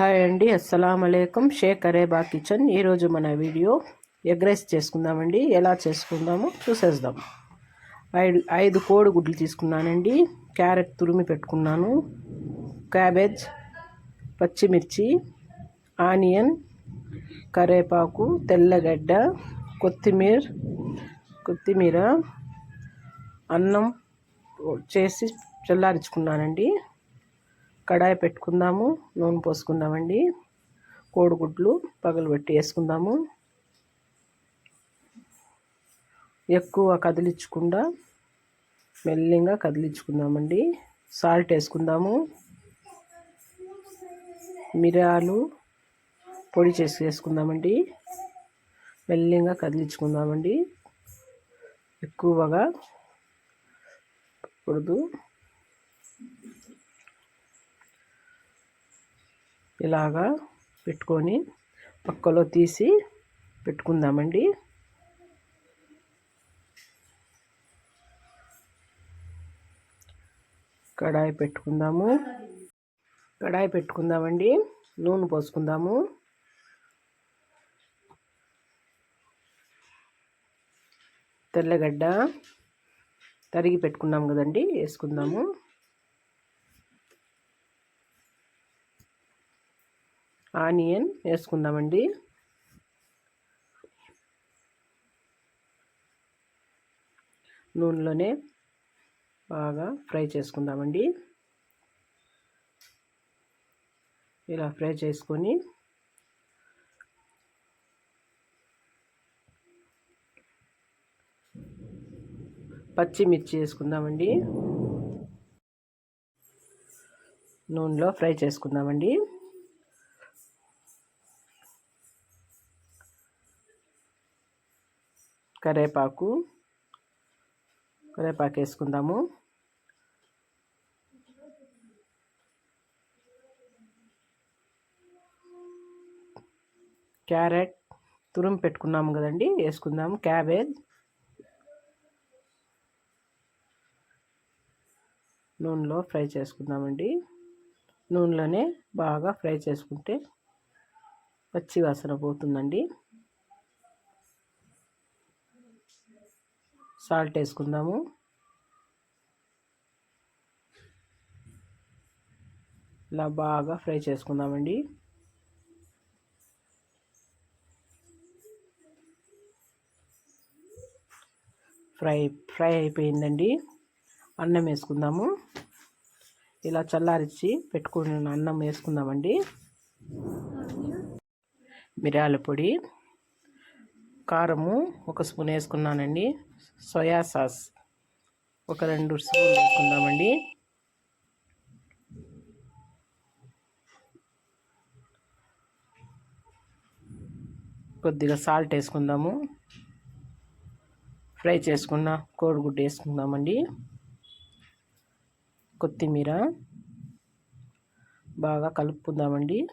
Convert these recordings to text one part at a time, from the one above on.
Hi అండి అస్సలం అయికం షేక్ అరేబా కిచెన్ ఈరోజు మన వీడియో ఎగ్ రైస్ చేసుకుందామండి. ఎలా చేసుకుందామో చూసేద్దాం. ఐదు ఐదు కోడిగుడ్లు తీసుకున్నానండి. క్యారెట్ తురిమి పెట్టుకున్నాను. క్యాబేజ్ పచ్చిమిర్చి ఆనియన్ కరేపాకు తెల్లగడ్డ కొత్తిమీర కొత్తిమీర అన్నం చేసి చల్లారించుకున్నానండి. కడాయి పెట్టుకుందాము నూనె పోసుకుందామండి. కోడిగుడ్లు పగలబెట్టి వేసుకుందాము. ఎక్కువ కదిలించకుండా మెల్లిగా కదిలించుకుందామండి. సాల్ట్ వేసుకుందాము. మిరియాలు పొడి చేసి వేసుకుందామండి. మెల్లిగా కదిలించుకుందామండి. ఎక్కువగా కూడదు ఇలాగా పెట్టుకొని పక్కలో తీసి పెట్టుకుందామండి. కడాయి పెట్టుకుందాము. కడాయి పెట్టుకుందామండి. నూనె పోసుకుందాము. తెల్లగడ్డ తరిగి పెట్టుకున్నాం కదండి వేసుకుందాము. ఆనియన్ వేసుకుందామండి. నూనెలోనే బాగా ఫ్రై చేసుకుందామండి. ఇలా ఫ్రై చేసుకొని పచ్చిమిర్చి వేసుకుందామండి. నూనెలో ఫ్రై చేసుకుందామండి. కరేపాకు. కరేపాకు వేసుకుందాము. క్యారెట్ తురుము పెట్టుకున్నాము కదండి వేసుకుందాము. క్యాబేజ్ నూనెలో ఫ్రై చేసుకుందామండి. నూనెలోనే బాగా ఫ్రై చేసుకుంటే పచ్చి వాసన పోతుందండి. సాల్ట్ వేసుకుందాము. ఇలా బాగా ఫ్రై చేసుకుందామండి. ఫ్రై ఫ్రై అయిపోయిందండి. అన్నం వేసుకుందాము. ఇలా చల్లారించి పెట్టుకున్న అన్నం వేసుకుందామండి. మిరియాల పొడి. కారము ఒక స్పూన్ వేసుకున్నానండి. సోయా సాస్ ఒక రెండు స్పూన్ వేసుకుందామండి. కొద్దిగా సాల్ట్ వేసుకుందాము. ఫ్రై చేసుకున్న కోడిగుడ్డు వేసుకుందామండి. కొత్తిమీర బాగా కలుపుకుందామండి.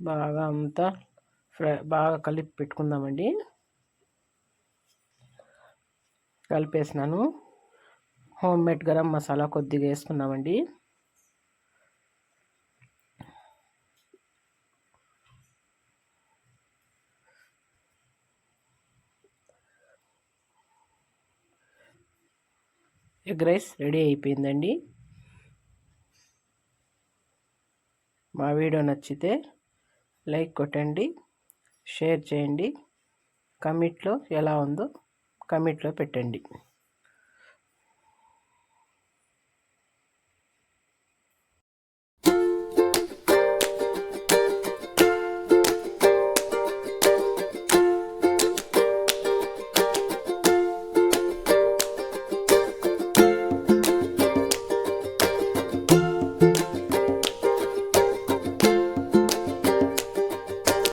బాగా అంతా బాగా కలిపి పెట్టుకుందామండి. కలిపేసినాను. హోమ్ మేడ్ గరం మసాలా కొద్దిగా వేసుకున్నామండి. ఎగ్ రైస్ రెడీ అయిపోయిందండి. మా వీడియో నచ్చితే లైక్ కొట్టండి. షేర్ చేయండి. కమిట్లో ఎలా ఉందో కమెంట్లో పెట్టండి.